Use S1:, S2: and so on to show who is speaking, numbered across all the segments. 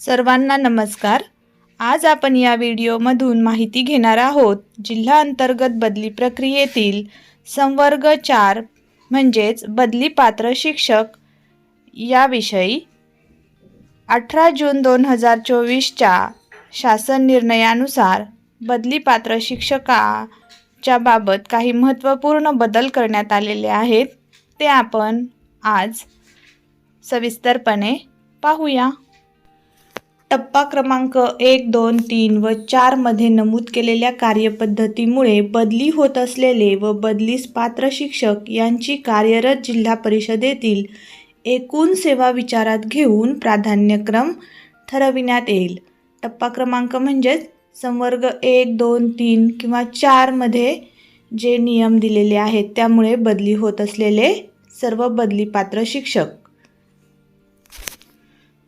S1: सर्वांना नमस्कार. आज आपण या व्हिडिओमधून माहिती घेणार आहोत जिल्हा अंतर्गत बदली प्रक्रियेतील संवर्ग चार म्हणजेच बदली पात्र शिक्षक याविषयी अठरा जून दोन हजार चोवीसच्या शासन निर्णयानुसार बदली पात्र शिक्षकाच्या बाबत काही महत्त्वपूर्ण बदल करण्यात आलेले आहेत. ते आपण आज सविस्तरपणे पाहूया. टप्पा क्रमांक एक दोन तीन व चारमध्ये नमूद केलेल्या कार्यपद्धतीमुळे बदली होत असलेले व बदलीस पात्र शिक्षक यांची कार्यरत जिल्हा परिषदेतील एकूण सेवा विचारात घेऊन प्राधान्यक्रम ठरविण्यात येईल. टप्पा क्रमांक म्हणजेच संवर्ग एक दोन तीन किंवा चारमध्ये जे नियम दिलेले आहेत त्यामुळे बदली होत असलेले सर्व बदली पात्र शिक्षक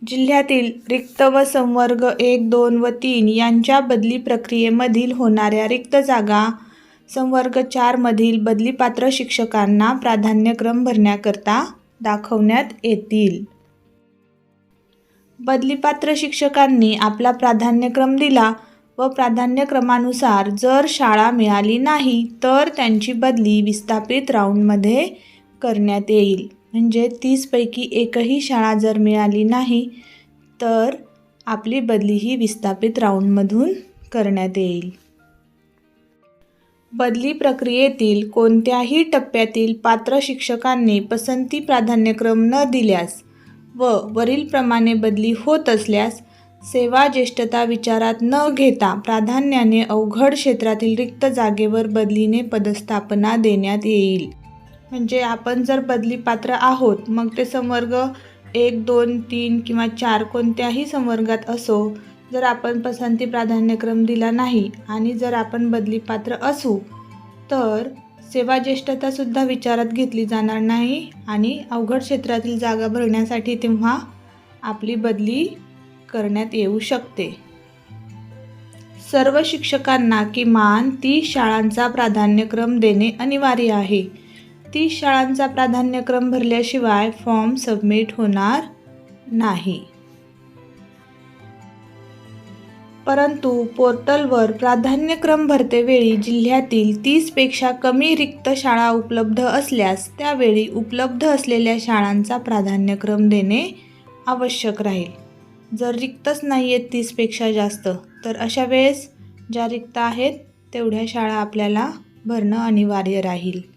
S1: जिल्ह्यातील रिक्त व संवर्ग एक दोन व तीन यांच्या बदली प्रक्रियेमधील होणाऱ्या रिक्त जागा संवर्ग चारमधील बदलीपात्र शिक्षकांना प्राधान्यक्रम भरण्याकरता दाखवण्यात येतील. बदलीपात्र शिक्षकांनी आपला प्राधान्यक्रम दिला व प्राधान्यक्रमानुसार जर शाळा मिळाली नाही तर त्यांची बदली विस्थापित राऊंडमध्ये करण्यात येईल. म्हणजे तीसपैकी एकही शाळा जर मिळाली नाही तर आपली बदली ही विस्थापित राऊंडमधून करण्यात येईल. बदली प्रक्रियेतील कोणत्याही टप्प्यातील पात्र शिक्षकांनी पसंती प्राधान्यक्रम न दिल्यास व वरीलप्रमाणे बदली होत असल्यास सेवा ज्येष्ठता विचारात न घेता प्राधान्याने अवघड क्षेत्रातील रिक्त जागेवर बदलीने पदस्थापना देण्यात येईल. म्हणजे आपण जर बदली पात्र आहोत मग ते संवर्ग एक दोन तीन किंवा चार कोणत्याही संवर्गात असो जर आपण पसंती प्राधान्यक्रम दिला नाही आणि जर आपण बदली पात्र असू तर सेवा ज्येष्ठतासुद्धा विचारात घेतली जाणार नाही आणि अवघड क्षेत्रातील जागा भरण्यासाठी तेव्हा आपली बदली करण्यात येऊ शकते. सर्व शिक्षकांना किमान तीस शाळांचा प्राधान्यक्रम देणे अनिवार्य आहे. तीस शाळांचा प्राधान्यक्रम भरल्याशिवाय फॉर्म सबमिट होणार नाही. परंतु पोर्टलवर प्राधान्यक्रम भरतेवेळी जिल्ह्यातील तीसपेक्षा कमी रिक्त शाळा उपलब्ध असल्यास त्यावेळी उपलब्ध असलेल्या शाळांचा प्राधान्यक्रम देणे आवश्यक राहील. जर रिक्तच नाही आहेत तीसपेक्षा जास्त तर अशा वेळेस ज्या रिक्त आहेत तेवढ्या शाळा आपल्याला भरणं अनिवार्य राहील.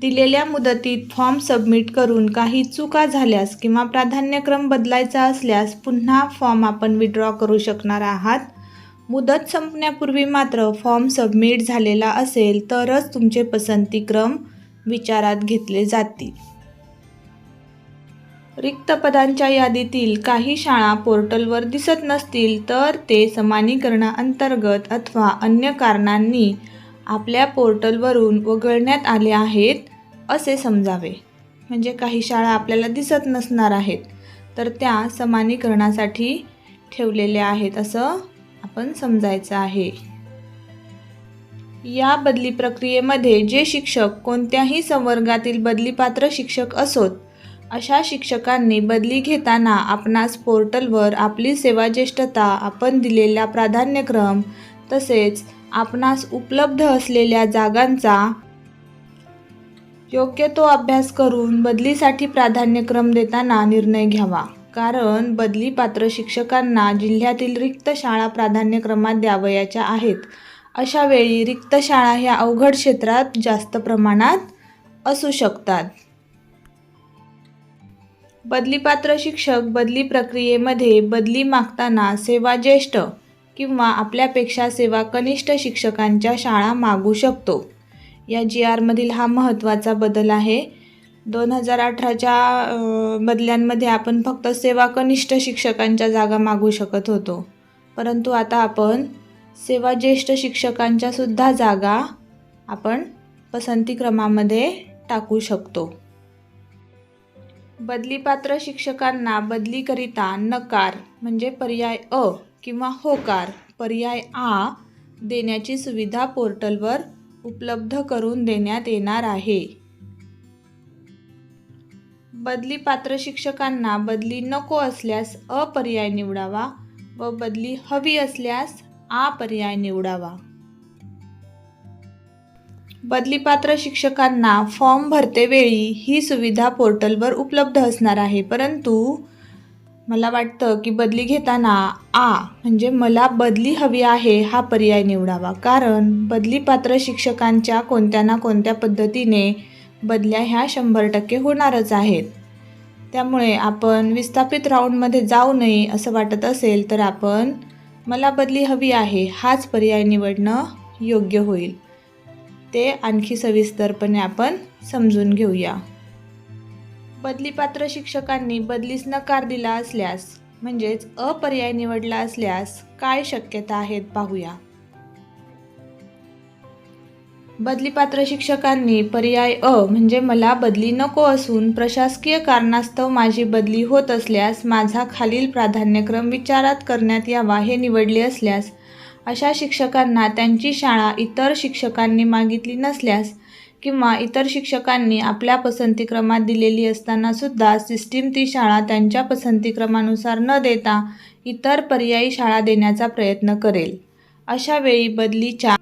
S1: दिलेल्या मुदतीत फॉर्म सबमिट करून काही चुका झाल्यास किंवा प्राधान्यक्रम बदलायचा असल्यास पुन्हा फॉर्म आपण विड्रॉ करू शकणार आहात. मुदत संपण्यापूर्वी मात्र फॉर्म सबमिट झालेला असेल तरच तुमचे पसंतीक्रम विचारात घेतले जातील. रिक्त पदांच्या यादीतील काही शाळा पोर्टलवर दिसत नसतील तर ते समानीकरणाअंतर्गत अथवा अन्य कारणांनी आपल्या पोर्टलवरून वगळण्यात आले आहेत असे समजावे. म्हणजे काही शाळा आपल्याला दिसत नसणार आहेत तर त्या समानीकरणासाठी ठेवलेल्या आहेत असं आपण समजायचं आहे. या बदली प्रक्रियेमध्ये जे शिक्षक कोणत्याही संवर्गातील बदलीपात्र शिक्षक असोत अशा शिक्षकांनी बदली घेताना आपणास पोर्टलवर आपली सेवाज्येष्ठता आपण दिलेला प्राधान्यक्रम तसेच आपणास उपलब्ध असलेल्या जागांचा योग्य तो अभ्यास करून बदलीसाठी प्राधान्यक्रम देताना निर्णय घ्यावा. कारण बदली पात्र शिक्षकांना जिल्ह्यातील रिक्त शाळा प्राधान्यक्रमात द्यावयाच्या आहेत. अशा वेळी रिक्त शाळा ह्या अवघड क्षेत्रात जास्त प्रमाणात असू शकतात. बदलीपात्र शिक्षक बदली प्रक्रियेमध्ये बदली मागताना सेवा ज्येष्ठ किंवा आपल्यापेक्षा सेवा कनिष्ठ शिक्षकांच्या शाळा मागू शकतो. या जी आरमधील हा महत्त्वाचा बदल आहे. दोन हजार अठराच्या बदल्यांमध्ये आपण फक्त सेवा कनिष्ठ शिक्षकांच्या जागा मागू शकत होतो. परंतु आता आपण सेवा ज्येष्ठ शिक्षकांच्या सुद्धा जागा आपण पसंतीक्रमामध्ये टाकू शकतो. बदलीपात्र शिक्षकांना बदलीकरिता नकार म्हणजे पर्याय अ. किंवा होकार पर्याय आ देण्याची सुविधा पोर्टलवर उपलब्ध करून देण्यात येणार आहे. बदली पात्र शिक्षकांना बदली नको असल्यास अ पर्याय निवडावा व बदली हवी असल्यास आ पर्याय निवडावा. बदलीपात्र शिक्षकांना फॉर्म भरते वेळी ही सुविधा पोर्टलवर उपलब्ध असणार आहे परंतु मला वाटतं की बदली घेताना आ म्हणजे मला बदली हवी आहे हा पर्याय निवडावा. कारण बदलीपात्र शिक्षकांच्या कोणत्या ना कोणत्या पद्धतीने बदल्या ह्या शंभर टक्के होणारच आहेत. त्यामुळे आपण विस्थापित राऊंडमध्ये जाऊ नये असं वाटत असेल तर आपण मला बदली हवी आहे हाच पर्याय निवडणं योग्य होईल. ते आणखी सविस्तरपणे आपण समजून घेऊया. बदलीपात्र शिक्षकांनी बदलीस नकार दिला असल्यास म्हणजेच अपर्याय निवडला असल्यास काय शक्यता आहेत पाहूया. बदलीपात्र शिक्षकांनी पर्याय अ म्हणजे मला बदली नको असून प्रशासकीय कारणास्तव माझी बदली होत असल्यास माझा खालील प्राधान्यक्रम विचारात करण्यात यावा हे निवडले असल्यास अशा शिक्षकांना त्यांची शाळा इतर शिक्षकांनी मागितली नसल्यास किंवा इतर शिक्षकांनी आपल्या पसंतीक्रमात दिलेली असताना सुद्धा सिस्टीम ती शाळा त्यांच्या पसंतीक्रमानुसार न देता इतर पर्यायी शाळा देण्याचा प्रयत्न करेल. अशा वेळी बदलीच्या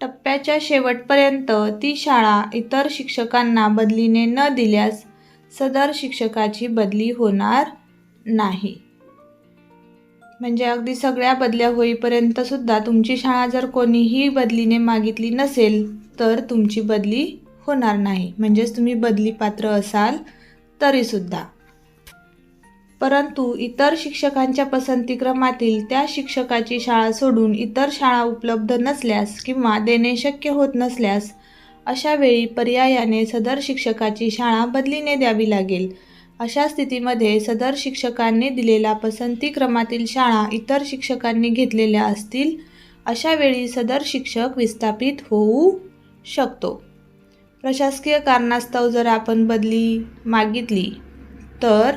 S1: टप्प्याच्या शेवटपर्यंत ती शाळा इतर शिक्षकांना बदलीने न दिल्यास सदर शिक्षकाची बदली होणार नाही. म्हणजे अगदी सगळ्या बदल्या होईपर्यंत सुद्धा तुमची शाळा जर कोणीही बदलीने मागितली नसेल तर तुमची बदली होणार नाही. म्हणजेच तुम्ही बदली पात्र असाल तरीसुद्धा परंतु इतर शिक्षकांच्या पसंतीक्रमातील त्या शिक्षकाची शाळा सोडून इतर शाळा उपलब्ध नसल्यास किंवा देणे शक्य होत नसल्यास अशा वेळी पर्यायाने सदर शिक्षकाची शाळा बदलीने द्यावी लागेल. अशा स्थितीमध्ये सदर शिक्षकांनी दिलेला पसंती क्रमातील शाळा इतर शिक्षकांनी घेतलेल्या असतील अशा वेळी सदर शिक्षक विस्थापित होऊ शकतो. प्रशासकीय कारणास्तव जर आपण बदली मागितली तर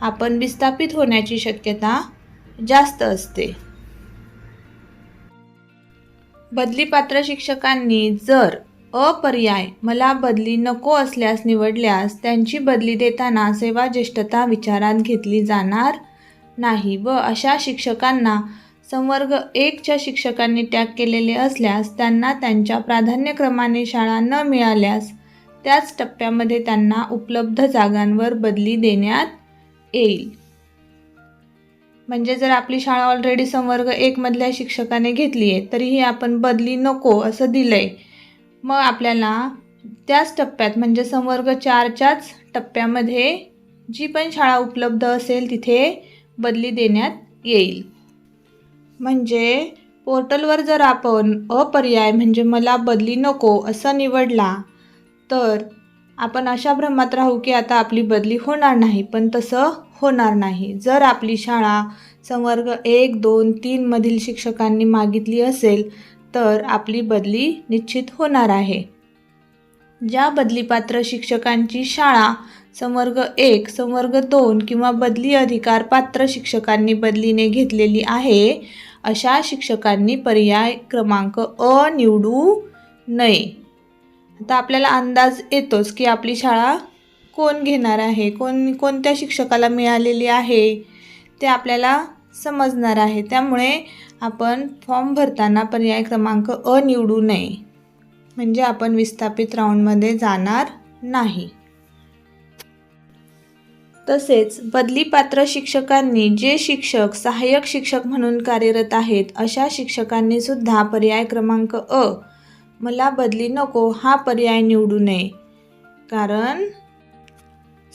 S1: आपण विस्थापित होण्याची शक्यता जास्त असते. बदलीपात्र शिक्षकांनी जर अपर्याय. मला बदली नको असल्यास निवडल्यास त्यांची बदली देताना सेवा ज्येष्ठता विचारात घेतली जाणार नाही व अशा शिक्षकांना संवर्ग एकच्या शिक्षकांनी त्याग केलेले असल्यास त्यांना त्यांच्या प्राधान्यक्रमाने शाळा न मिळाल्यास त्याच टप्प्यामध्ये त्यांना उपलब्ध जागांवर बदली देण्यात येईल. म्हणजे जर आपली शाळा ऑलरेडी संवर्ग एकमधल्या शिक्षकाने घेतली आहे तरीही आपण बदली नको असं दिलं आहे मग आपल्याला त्याच टप्प्यात म्हणजे संवर्ग चारच्याच टप्प्यामध्ये जी पण शाळा उपलब्ध असेल तिथे बदली देण्यात येईल. म्हणजे पोर्टलवर जर आपण अपर्याय म्हणजे मला बदली नको असं निवडला तर आपण अशा भ्रमात राहू की आता आपली बदली होणार नाही पण तसं होणार नाही. जर आपली शाळा संवर्ग एक दोन तीनमधील शिक्षकांनी मागितली असेल तर आपली बदली निश्चित होणार आहे. ज्या बदलीपात्र शिक्षकांची शाळा संवर्ग एक संवर्ग दोन किंवा बदली अधिकार पात्र शिक्षकांनी बदलीने घेतलेली आहे अशा शिक्षकांनी पर्याय क्रमांक अ निवडू नये. आता आपल्याला अंदाज येतोच की आपली शाळा कोण घेणार आहे कोण कोणत्या शिक्षकाला मिळालेली आहे ते आपल्याला समजणार आहे. त्यामुळे आपण फॉर्म भरताना पर्याय क्रमांक अ निवडू नये. म्हणजे आपण विस्थापित राऊंडमध्ये जाणार नाही. तसेच बदलीपात्र शिक्षकांनी जे शिक्षक सहाय्यक शिक्षक म्हणून कार्यरत आहेत अशा शिक्षकांनी सुद्धा पर्याय क्रमांक अ. मला बदली नको हा पर्याय निवडू नये. कारण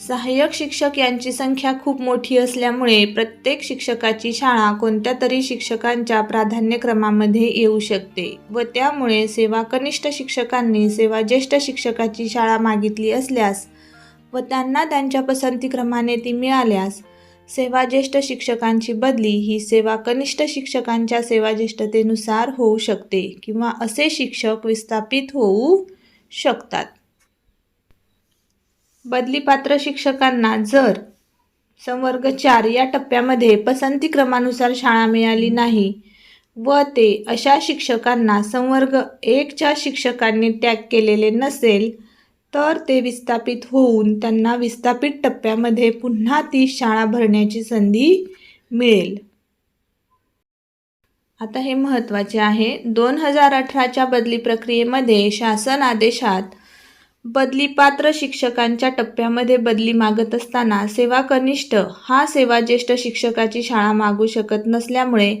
S1: सहाय्यक शिक्षक यांची संख्या खूप मोठी असल्यामुळे प्रत्येक शिक्षकाची शाळा कोणत्या तरी शिक्षकांच्या प्राधान्यक्रमामध्ये येऊ शकते व त्यामुळे सेवा कनिष्ठ शिक्षकांनी सेवा ज्येष्ठ शिक्षकाची शाळा मागितली असल्यास व त्यांना त्यांच्या पसंतीक्रमाने ती मिळाल्यास सेवा ज्येष्ठ शिक्षकांची बदली ही सेवा कनिष्ठ शिक्षकांच्या सेवा ज्येष्ठतेनुसार होऊ शकते किंवा असे शिक्षक विस्थापित होऊ शकतात. बदलीपात्र शिक्षकांना जर संवर्ग चार या टप्प्यामध्ये पसंती क्रमानुसार शाळा मिळाली नाही व ते अशा शिक्षकांना संवर्ग एकच्या शिक्षकांनी टॅग केलेले नसेल तर ते विस्थापित होऊन त्यांना विस्थापित टप्प्यामध्ये पुन्हा ती शाळा भरण्याची संधी मिळेल. आता हे महत्त्वाचे आहे. दोन हजार अठराच्या बदली प्रक्रियेमध्ये शासन आदेशात बदलीपात्र शिक्षकांच्या टप्प्यामध्ये बदली मागत असताना सेवा कनिष्ठ हा सेवा ज्येष्ठ शिक्षकाची शाळा मागू शकत नसल्यामुळे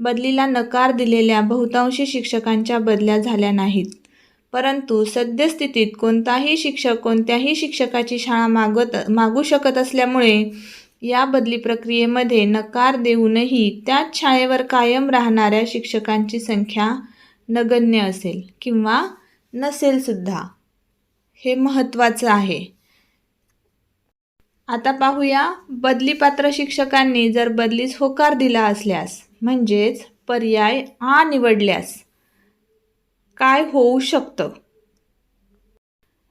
S1: बदलीला नकार दिलेल्या बहुतांशी शिक्षकांच्या बदल्या झाल्या नाहीत. परंतु सद्यस्थितीत कोणताही शिक्षक कोणत्याही शिक्षकाची शाळा मागत मागू शकत असल्यामुळे या बदली प्रक्रियेमध्ये नकार देऊनही त्याच शाळेवर कायम राहणाऱ्या शिक्षकांची संख्या नगण्य असेल किंवा नसेल सुद्धा. हे महत्त्वाचं आहे. आता पाहूया बदलीपात्र शिक्षकांनी जर बदलीस होकार दिला असल्यास म्हणजेच पर्याय आ निवडल्यास काय होऊ शकतं?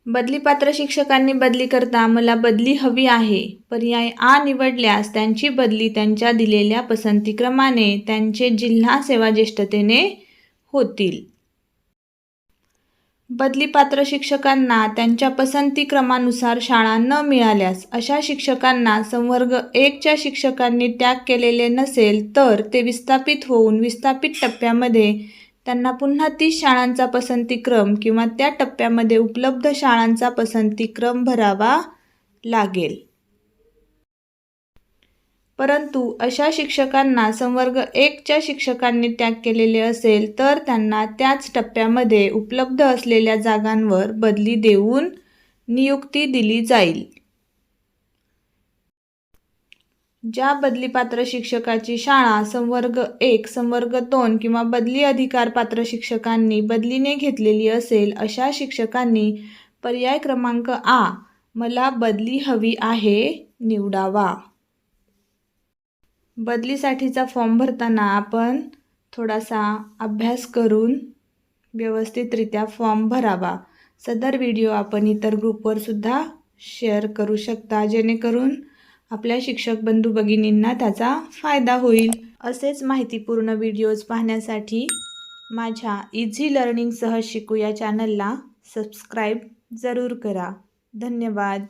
S1: बदलीपात्र शिक्षकांनी बदली करता मला बदली हवी आहे पर्याय आ निवडल्यास त्यांची बदली त्यांच्या दिलेल्या पसंतीक्रमाने त्यांचे जिल्हा सेवा ज्येष्ठतेने होतील. बदलीपात्र शिक्षकांना त्यांच्या पसंतीक्रमानुसार शाळा न मिळाल्यास अशा शिक्षकांना संवर्ग एकच्या शिक्षकांनी त्याग केलेले नसेल तर ते विस्थापित होऊन विस्थापित टप्प्यामध्ये त्यांना पुन्हा तीस शाळांचा पसंतीक्रम किंवा त्या टप्प्यामध्ये उपलब्ध शाळांचा पसंतीक्रम भरावा लागेल. परंतु अशा शिक्षकांना संवर्ग एकच्या शिक्षकांनी त्याग केलेले असेल तर त्यांना त्याच टप्प्यामध्ये उपलब्ध असलेल्या जागांवर बदली देऊन नियुक्ती दिली जाईल. ज्या बदलीपात्र शिक्षकाची शाळा संवर्ग एक संवर्ग दोन किंवा बदली अधिकार पात्र शिक्षकांनी बदलीने घेतलेली असेल अशा शिक्षकांनी पर्याय क्रमांक आ मला बदली हवी आहे निवडावा. बदलीसाठीचा फॉर्म भरताना आपण थोडासा अभ्यास करून व्यवस्थितरित्या फॉर्म भरावा. सदर व्हिडिओ आपण इतर ग्रुपवरसुद्धा शेअर करू शकता जेणेकरून आपल्या शिक्षक बंधू भगिनींना त्याचा फायदा होईल. असेच माहितीपूर्ण व्हिडिओज पाहण्यासाठी माझ्या इझी लर्निंगसह शिकू या चॅनलला सबस्क्राईब जरूर करा. धन्यवाद.